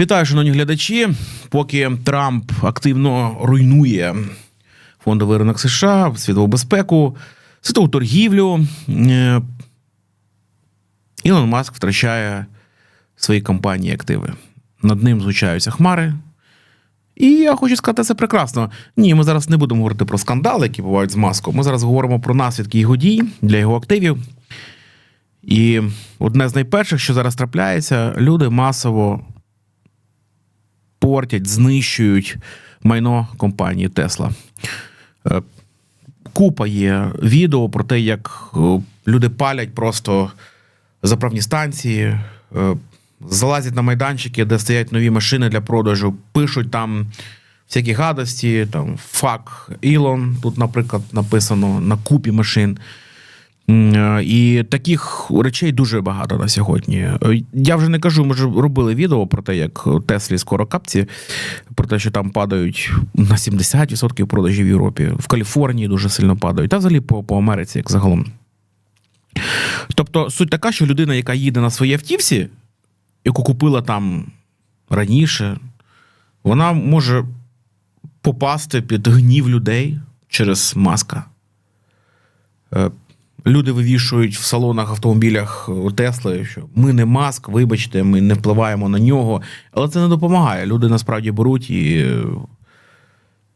Вітаю, шановні глядачі. Поки Трамп активно руйнує фондовий ринок США, світову безпеку, світову торгівлю, е, Ілон Маск втрачає свої компанії активи. Над ним звучаються хмари. І я хочу сказати, це прекрасно. Ні, ми зараз не будемо говорити про скандали, які бувають з маском. Ми зараз говоримо про наслідки його дій для його активів. І одне з найперших, що зараз трапляється, люди масово портять, знищують майно компанії Тесла. Е, Купа є відео про те, як е, люди палять просто заправні станції, е, залазять на майданчики, де стоять нові машини для продажу, пишуть там всякі гадості, там фак Ілон. Тут, наприклад, написано на купі машин. Е, І таких речей дуже багато на сьогодні. Е, Я вже не кажу, ми ж робили відео про те, як Теслі скоро капці, про те, що там падають на 70% продажі в Європі, в Каліфорнії дуже сильно падають, та взагалі по, по Америці, як загалом. Тобто суть така, що людина, яка їде на своїй автівці, яку купила там раніше, вона може попасти під гнів людей через маска. Е, Люди вивішують в салонах автомобілях Тесли, що ми не маск, вибачте, ми не впливаємо на нього. Але це не допомагає. Люди насправді беруть і е,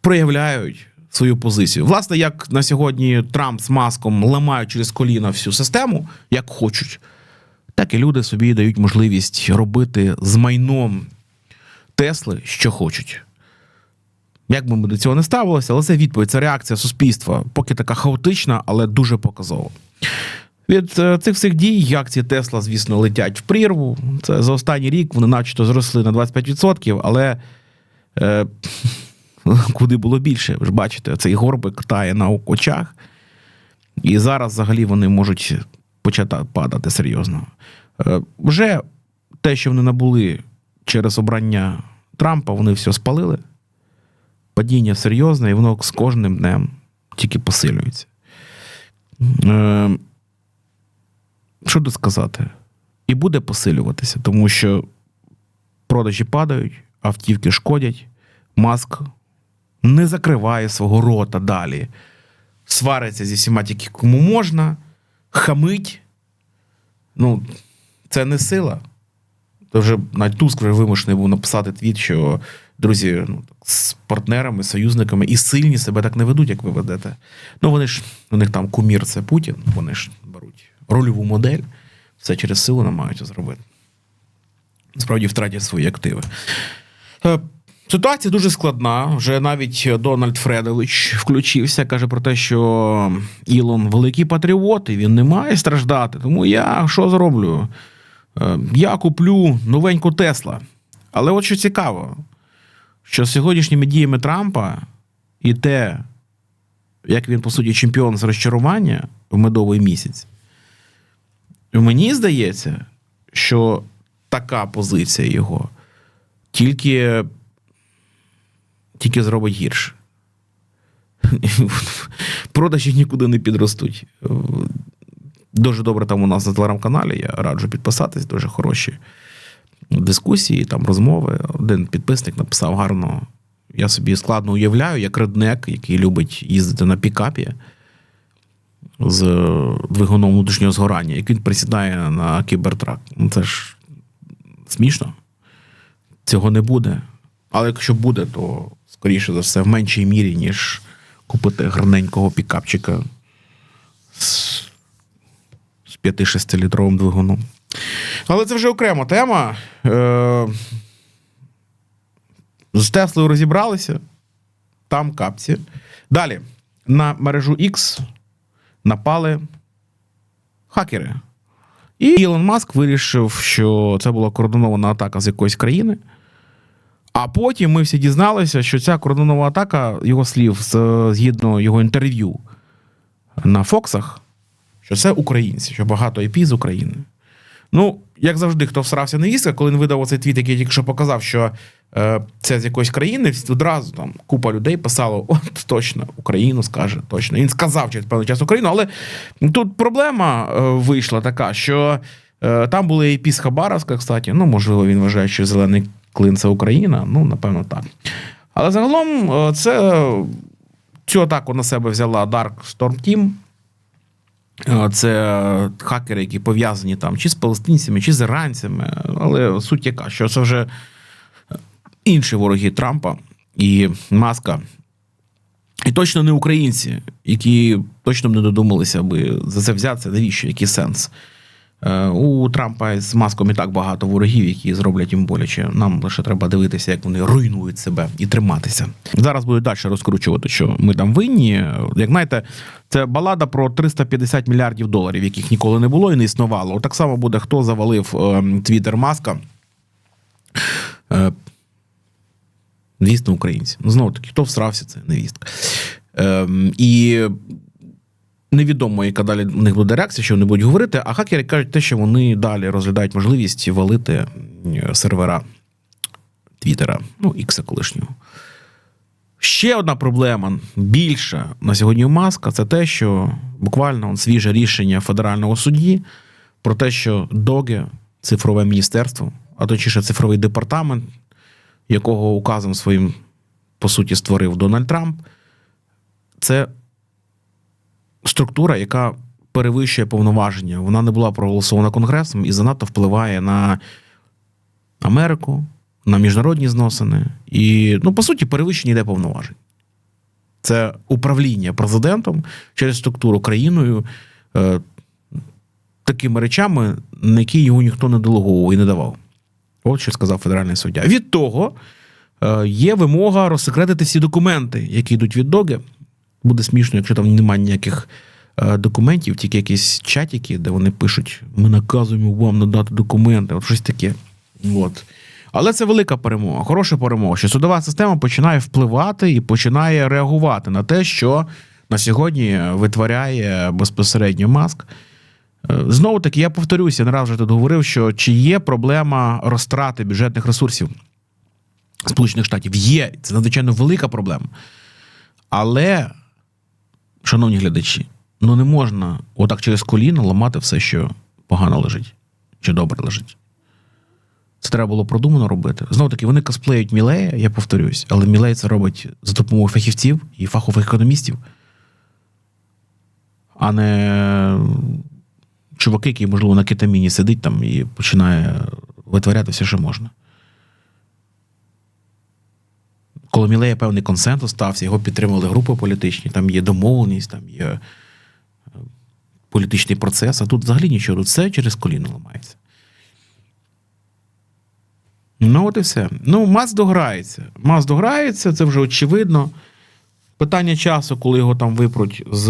проявляють свою позицію. Власне, як на сьогодні Трамп з маском ламають через коліна всю систему, як хочуть, так і люди собі дають можливість робити з майном Тесли, що хочуть. Як би ми до цього не ставилися, але це відповідь, це реакція суспільства, поки така хаотична, але дуже показова. Від е, цих всіх дій акції Тесла, звісно, летять в прірву. Це за останній рік вони начебто зросли на 25%, але е, куди було більше? Ви ж бачите, цей горбик тає на очах. І зараз взагалі вони можуть почати падати серйозно. Е, вже те, що вони набули через обрання Трампа, вони все спалили падіння серйозне, і воно з кожним днем тільки посилюється. Е, що тут сказати? І буде посилюватися, тому що продажі падають, автівки шкодять, маск не закриває свого рота далі. Свариться зі всіма тільки кому можна, хамить. Ну, це не сила. То вже навіть Туск вже вимушений був написати твіт, що друзі, ну, з партнерами, союзниками і сильні себе так не ведуть, як ви ведете. Ну, вони ж, у них там кумір це Путін, вони ж беруть рольову модель, все через силу намагаються зробити. Справді втратять свої активи. Е, Ситуація дуже складна. Вже навіть Дональд Фредович включився, каже про те, що Ілон великий патріот, і він не має страждати. Тому я що зроблю? Е, Я куплю новеньку Тесла. Але от що цікаво, що з сьогоднішніми діями Трампа і те, як він, по суті, чемпіон з розчарування в медовий місяць, мені здається, що така позиція його тільки, тільки зробить гірше. Продажі нікуди не підростуть. Дуже добре там у нас на телеграм-каналі. Я раджу підписатись, дуже хороші дискусії, там розмови. Один підписник написав гарно. Я собі складно уявляю, як реднек, який любить їздити на пікапі з двигуном внутрішнього згорання, як він присідає на кібертрак. Ну, це ж смішно. Цього не буде. Але якщо буде, то скоріше за все в меншій мірі, ніж купити гарненького пікапчика з 5-6 літровим двигуном. Але це вже окрема тема. Е, з Теслою розібралися. Там капці. Далі. На мережу X напали хакери. І Ілон Маск вирішив, що це була координована атака з якоїсь країни. А потім ми всі дізналися, що ця координована атака, його слів, згідно його інтерв'ю на Фоксах, що це українці, що багато IP з України. Ну, як завжди, хто всрався невістка, коли він видав оцей твіт, який тільки що показав, що е, це з якоїсь країни, одразу там купа людей писало: от точно, Україну скаже, точно. Він сказав через певний час Україну, але тут проблема е, вийшла така, що е, там були IP з Хабаровська, кстати, ну, можливо, він вважає, що зелений клин це Україна. Ну, напевно, так. Але загалом, е, це цю атаку на себе взяла Dark Storm Team. Е, Це хакери, які пов'язані там чи з палестинцями, чи з іранцями. Але суть яка, що це вже інші вороги Трампа і Маска. І точно не українці, які точно не додумалися аби за це взятися. Навіщо? Який сенс? Е, У Трампа з маском і так багато ворогів, які зроблять їм боляче. Нам лише треба дивитися, як вони руйнують себе і триматися. Зараз будуть далі розкручувати, що ми там винні. Як знаєте, це балада про 350 мільярдів доларів, яких ніколи не було і не існувало. Так само буде, хто завалив ем, твіттер маска. Е, Звісно, українці. Ну, знову таки, хто всрався, це невістка. Ем, і невідомо, яка далі в них буде реакція, що вони будуть говорити. А хакери кажуть те, що вони далі розглядають можливість валити сервера Твіттера, ну, Ікса колишнього. Ще одна проблема більша на сьогодні у Маска це те, що буквально свіже рішення федерального судді про те, що Доге, цифрове міністерство, а точніше цифровий департамент, якого указом своїм, по суті, створив Дональд Трамп, це структура, яка перевищує повноваження. Вона не була проголосована Конгресом і занадто впливає на Америку, на міжнародні зносини. І, ну, по суті, перевищення йде повноважень. Це управління президентом через структуру країною е, такими речами, на які його ніхто не делеговував і не давав. От що сказав федеральний суддя. Від того е, є вимога розсекретити всі документи, які йдуть від Доги. Буде смішно, якщо там немає ніяких е, документів, тільки якісь чатики, де вони пишуть: ми наказуємо вам надати документи, от щось таке. От. Але це велика перемога, хороша перемога, що судова система починає впливати і починає реагувати на те, що на сьогодні витворяє безпосередньо маск. Е, Знову таки, я повторюся, не раз вже тут говорив, що чи є проблема розтрати бюджетних ресурсів Сполучених Штатів? Є, це надзвичайно велика проблема. Але, шановні глядачі, ну не можна отак через коліно ламати все, що погано лежить чи добре лежить. Це треба було продумано робити. Знову таки, вони косплеють Мілея, я повторюсь, але Мілей це робить за допомогою фахівців і фахових економістів, а не чуваки, який, можливо, на кетаміні сидить там і починає витворяти все, що можна. Коли Мілея певний консенсус стався, його підтримували групи політичні, там є домовленість, там є е, політичний процес, а тут взагалі нічого, тут все через коліно ламається. Ну, от і все. Ну, Мас дограється. Мас дограється, це вже очевидно. Питання часу, коли його там випруть з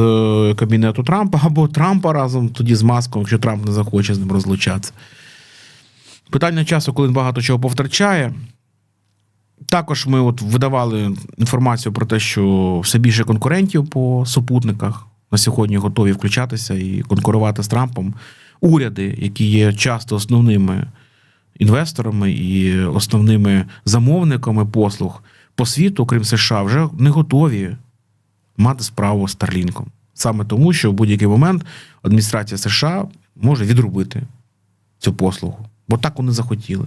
кабінету Трампа, або Трампа разом тоді з маском, якщо Трамп не захоче з ним розлучатися. Питання часу, коли він багато чого повтрачає. Також ми от видавали інформацію про те, що все більше конкурентів по супутниках на сьогодні готові включатися і конкурувати з Трампом. Уряди, які є часто основними інвесторами і основними замовниками послуг по світу, крім США, вже не готові мати справу з Старлінком. Саме тому, що в будь-який момент адміністрація США може відробити цю послугу, бо так вони захотіли.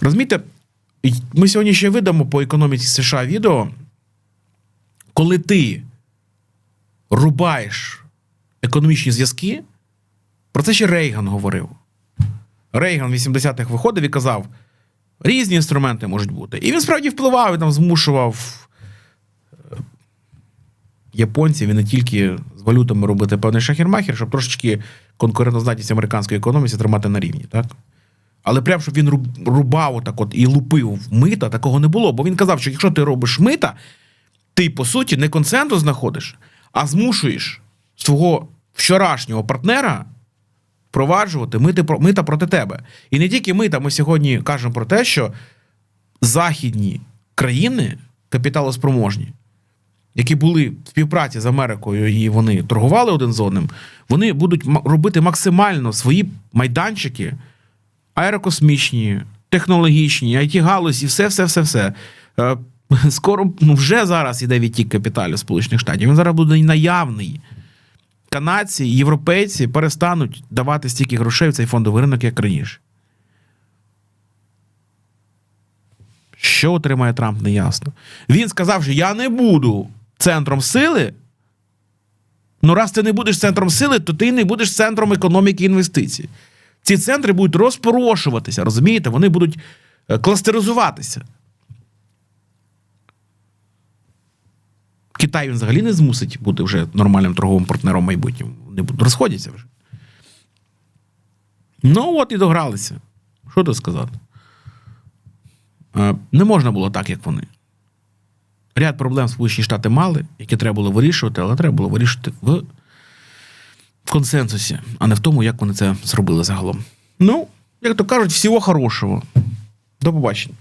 Розумієте, ми сьогодні ще видамо по економіці США відео, коли ти рубаєш економічні зв'язки, про це ще Рейган говорив. Рейган в 80-х виходив і казав: різні інструменти можуть бути. І він справді впливав і там змушував е, японців і не тільки з валютами робити певний шахермахер, щоб трошечки конкурентоздатність американської економіки тримати на рівні. так? Але прям, щоб він руб- рубав отак от і лупив мита, такого не було. Бо він казав, що якщо ти робиш мита, ти, по суті, не консенсус знаходиш, а змушуєш свого вчорашнього партнера впроваджувати мити, мита проти тебе. І не тільки мита, ми сьогодні кажемо про те, що західні країни капіталоспроможні, які були в співпраці з Америкою і вони торгували один з одним, вони будуть робити максимально свої майданчики аерокосмічні, технологічні, it галузі, все, все, все, все. Е, Скоро ну, вже зараз іде відтік капіталів Сполучених Штатів. Він зараз буде наявний. Канадці, європейці перестануть давати стільки грошей в цей фондовий ринок, як раніше. Що отримає Трамп, не ясно. Він сказав, що я не буду центром сили. Ну, раз ти не будеш центром сили, то ти не будеш центром економіки інвестицій. Ці центри будуть розпорошуватися, розумієте? Вони будуть е, кластеризуватися. Китай він взагалі не змусить бути вже нормальним торговим партнером майбутньому. Вони будуть розходяться вже. Ну, от і догралися. Що тут сказати? Е, Не можна було так, як вони. Ряд проблем Сполучені Штати мали, які треба було вирішувати, але треба було вирішувати в, в консенсусі, а не в тому, як вони це зробили загалом. Ну, як то кажуть, всього хорошого. До побачення.